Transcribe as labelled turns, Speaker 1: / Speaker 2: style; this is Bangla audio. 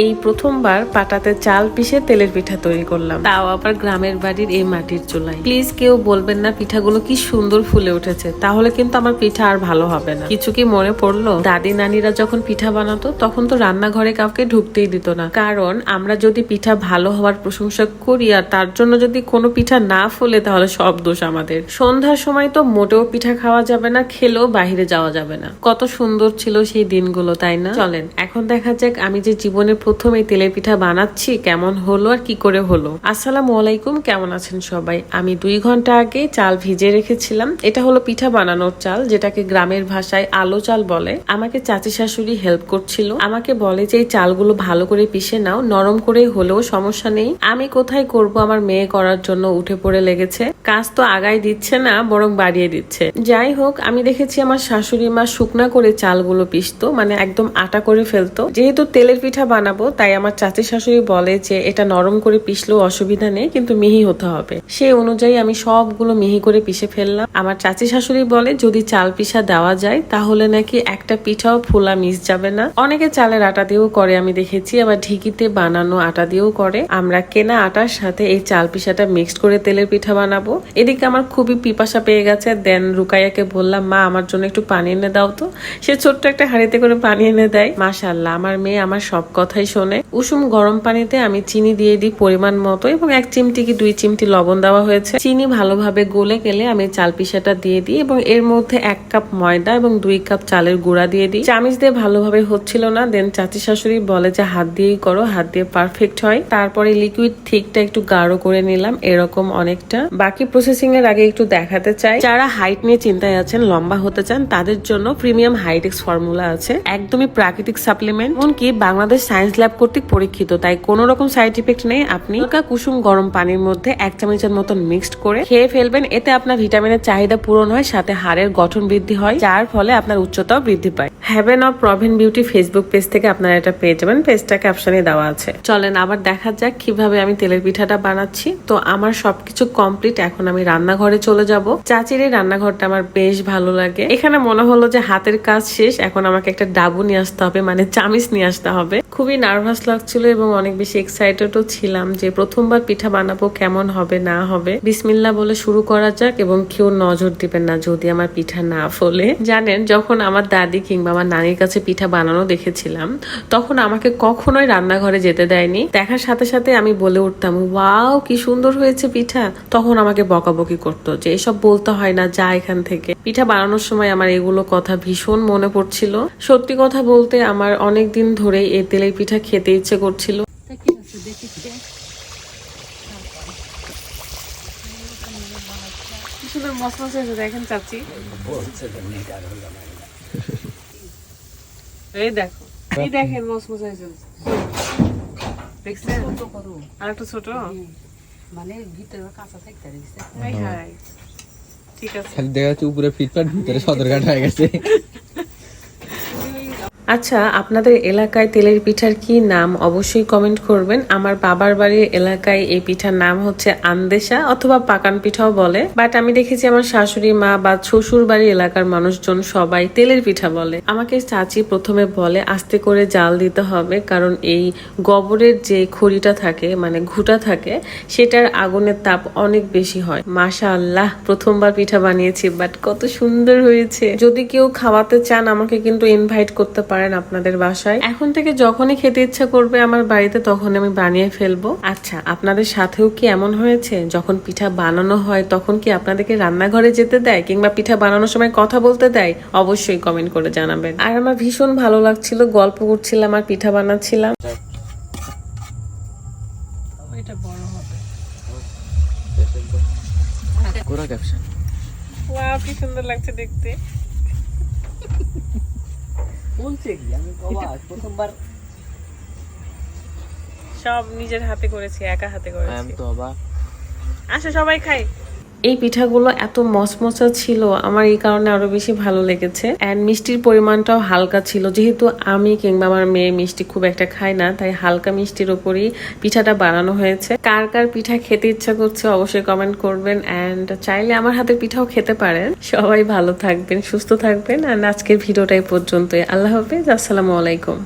Speaker 1: এই প্রথমবার পাটাতে চাল পিষে তেলের পিঠা তৈরি করলাম। তাও আবার গ্রামের বাড়ির এই মাটির চুলায়। প্লিজ কেউ বলবেন না পিঠাগুলো কি সুন্দর ফুলে উঠেছে, তাহলে কিন্তু আমার পিঠা আর ভালো হবে না। কিছু কি মনে পড়ল? দাদি নানিরা যখন পিঠা বানাতো, তখন তো রান্নাঘরে কাউকে ঢুকতেই দিত না। কারণ আমরা যদি পিঠা ভালো হওয়ার প্রশংসা করি আর তার জন্য যদি কোনো পিঠা না ফলে, তাহলে সব দোষ আমাদের। সন্ধ্যার সময় তো মোটেও পিঠা খাওয়া যাবে না, খেলেও বাইরে যাওয়া যাবে না। কত সুন্দর ছিল সেই দিনগুলো, তাই না? চলেন, এখন দেখা যাক আমি যে জীবনের প্রথম তেলের পিঠা বানাচ্ছি, কেমন হলো আর কি করে হলো? আসসালামু আলাইকুম, কেমন আছেন সবাই? আমি দুই ঘণ্টা আগে চাল ভিজে রেখেছিলাম। এটা হলো পিঠা বানানোর চাল, যেটাকে গ্রামের ভাষায় আলো চাল বলে। আমাকে চাচি শাশুড়ি হেল্প করছিল। আমাকে বলে যে, এই চালগুলো ভালো করে পিষে নাও, নরম করে হলেও সমস্যা নেই। আমি কোথায় করব আমার মেয়ে করার জন্য উঠে পড়ে লেগেছে। কাজ তো আগায় দিচ্ছে না, বরং বাড়িয়ে দিচ্ছে। যাই হোক, আমি দেখেছি আমার শাশুড়ি মা শুকনা করে চালগুলো পিষতো মানে একদম আটা করে ফেলতো। যেহেতু তেলের পিঠা বানাবো তাই আমার চাচি শাশুড়ি বলে যে এটা নরম করে পিষলেও অসুবিধা নেই, কিন্তু মিহি হতে হবে। সেই অনুযায়ী আমি সবগুলো মিহি করে পিষে ফেললাম। আমার চাচি শাশুড়ি বলে, যদি চাল পিঠা দেওয়া যায়, তাহলে নাকি একটা পিঠাও ফোলা মিস যাবে না। অনেকে চালের আটা দিয়েও করে, আমি দেখেছি। আবার ঢিকিতে বানানো আটা দিয়েও করে। আমরা কেনা আটার সাথে এই চাল পিঠাটা মিক্সড করে তেলের পিঠা বানাবো। এদিকে আমার খুবই পিপাসা পেয়ে গেছে। দেন রুকাইয়াকে বললাম, মা, আমার জন্য একটু পানি এনে দাও তো। সে ছোট্ট একটা হাঁড়িতে করে পানি এনে দেয়। মাশাল্লাহ আমার মেয়ে আমার সব কথাই শোনে। উষুম গরম পানিতে আমি চিনি দিয়ে দিই পরিমাণ মতো এবং এক চিমটি কি দুই চিমটি লবণ দেওয়া হয়েছে। চিনি ভালোভাবে গলে গেলে আমি চাল পিসাটা দিয়ে দিই এবং এর মধ্যে এক কাপ ময়দা এবং দুই কাপ চালের গুঁড়া দিয়ে দিই। চামিচ দিয়ে ভালোভাবে হচ্ছিল না দেন চাচি শাশুড়ি বলে যে হাত দিয়েই করো, হাত দিয়ে পারফেক্ট হয়। তারপরে লিকুইড থিকটা একটু গাঢ় করে নিলাম, এরকম অনেকটা। বাকি প্রসেসিং এর আগে একটু দেখাতে চাই। যারা হাইট নিয়ে চিন্তায় আছেন, লম্বা হতে চান, তাদের জন্য প্রিমিয়াম হাইটেক্স ফর্মুলা আছে। একদমই প্রাকৃতিক সাপ্লিমেন্ট এমনকি বাংলাদেশ সায়েন্স ল্যাব কর্তৃক পরীক্ষিত, তাই কোনো রকম সাইড ইফেক্ট নেই। আপনি হালকা কুসুম গরম পানির মধ্যে এক চামচের মতন মিক্সড করে খেয়ে ফেলবেন। এতে আপনার ভিটামিনের চাহিদা পূরণ হয়, সাথে হাড়ের গঠন বৃদ্ধি হয়, যার ফলে আপনার উচ্চতাও বৃদ্ধি পায়। Haven of Praveen beauty Facebook page থেকে আপনারা এটা পেয়ে যাবেন। পেজটা ক্যাপশনে দেওয়া আছে। চলেন আবার দেখা যাক কীভাবে আমি তেলের পিঠাটা বানাচ্ছি। তো আমার সবকিছু কমপ্লিট এখন আমি রান্নাঘরে চলে যাব। চাচির এই রান্নাঘরটা আমার বেশ ভালো লাগে। এখানে মনে হলো যে হাতের কাজ শেষ, এখন আমাকে একটা ডাবু নিয়ে আসতে হবে মানে চামিচ নিয়ে আসতে হবে। খুবই নার্ভাস লাগছিল এবং অনেক বেশি এক্সাইটেডও ছিলাম যে প্রথমবার পিঠা বানাবো কেমন হবে, না হবে। বিসমিল্লা বলে শুরু করা যাক এবং কেউ নজর দিবেন না যদি আমার পিঠা না ফলে। জানেন, যখন আমার দাদি কিংবা আমার নানির কাছে পিঠা বানানো দেখেছিলাম, তখন আমাকে কখনোই রান্নাঘরে যেতে দেয়নি। দেখার সাথে সাথে আমি বলে উঠতাম, ওয়াও, কি সুন্দর হয়েছে পিঠা। তখন আমাকে বকাবকি করতো যে এসব বলতে হয় না, যা এখান থেকে। পিঠা বানানোর সময় আমার এগুলো কথা ভীষণ মনে পড়ছিল। সত্যি কথা বলতে, আমার অনেক দিন ধরেই এই তেলের পিঠা খেতে ইচ্ছে করছিল। সুন্দর মসমস হয়েছে দেখেন চাচি। এই দেখো এই দেখেন মসমস হয়েছে। দেখছেন? আর একটু ছোট?
Speaker 2: মানে ভিতরে কাঁচা থাকতে
Speaker 1: ঠিক আছে।
Speaker 3: দেখা যাচ্ছে উপরে ফিটফাট ভিতরে সদরঘাট হয়ে গেছে।
Speaker 1: আচ্ছা আপনাদের এলাকায় তেলের পিঠার কি নাম অবশ্যই কমেন্ট করবেন। আমার বাবার বাড়ির এলাকায় এই পিঠার নাম হচ্ছে আন্দেশা অথবা পাকান পিঠাও বলে। বাট আমি দেখেছি আমার শাশুড়ি মা বা শ্বশুর বাড়ি এলাকার মানুষজন সবাই তেলের পিঠা বলে। আমাকে চাচি প্রথমে বলে, আস্তে করে জাল দিতে হবে কারণ এই গোবরের যে খড়িটা থাকে মানে ঘুটা থাকে, সেটার আগুনের তাপ অনেক বেশি হয়। মাশা আল্লাহ প্রথমবার পিঠা বানিয়েছি বাট কত সুন্দর হয়েছে। যদি কেউ খাওয়াতে চান, আমাকে কিন্তু ইনভাইট করতে পারেন। আপনাদের বাসায়। এখন থেকে যখনই খেতে ইচ্ছা করবে আমার বাড়িতে তখন আমি বানিয়ে ফেলব। আচ্ছা আপনাদের সাথেও কি এমন হয়েছে? যখন পিঠা বানানো হয় তখন কি আপনাদেরকে রান্নাঘরে যেতে দেয় কিংবা পিঠা বানানোর সময় কথা বলতে দেয়? অবশ্যই কমেন্ট করে জানাবেন। আর আমার ভীষণ ভালো লাগছিল গল্প করছিলাম আর পিঠা বানাচ্ছিলাম। এটা বড় হবে।
Speaker 3: ক্যাপশন
Speaker 1: ওয়াও কি সুন্দর লাগছে দেখতে।
Speaker 2: বলছে কি? আমি বাবা প্রথমবার
Speaker 1: সব নিজের হাতে করেছি একা হাতে করেছি।
Speaker 3: আমি তো অবাক
Speaker 1: আসো সবাই খাই। এই পিঠাগুলো এত মচমচা ছিল, আমার এই কারণে আরও বেশি ভালো লেগেছে। অ্যান্ড মিষ্টির পরিমাণটাও হালকা ছিল, যেহেতু আমি কিংবা আমার মেয়ে মিষ্টি খুব একটা খাই না, তাই হালকা মিষ্টির ওপরই পিঠাটা বানানো হয়েছে। কার কার পিঠা খেতে ইচ্ছা করছে অবশ্যই কমেন্ট করবেন অ্যান্ড চাইলে আমার হাতের পিঠাও খেতে পারেন। সবাই ভালো থাকবেন, সুস্থ থাকবেন অ্যান্ড আজকের ভিডিওটাই পর্যন্তই। আল্লাহ হাফেজ, আসসালামু আলাইকুম।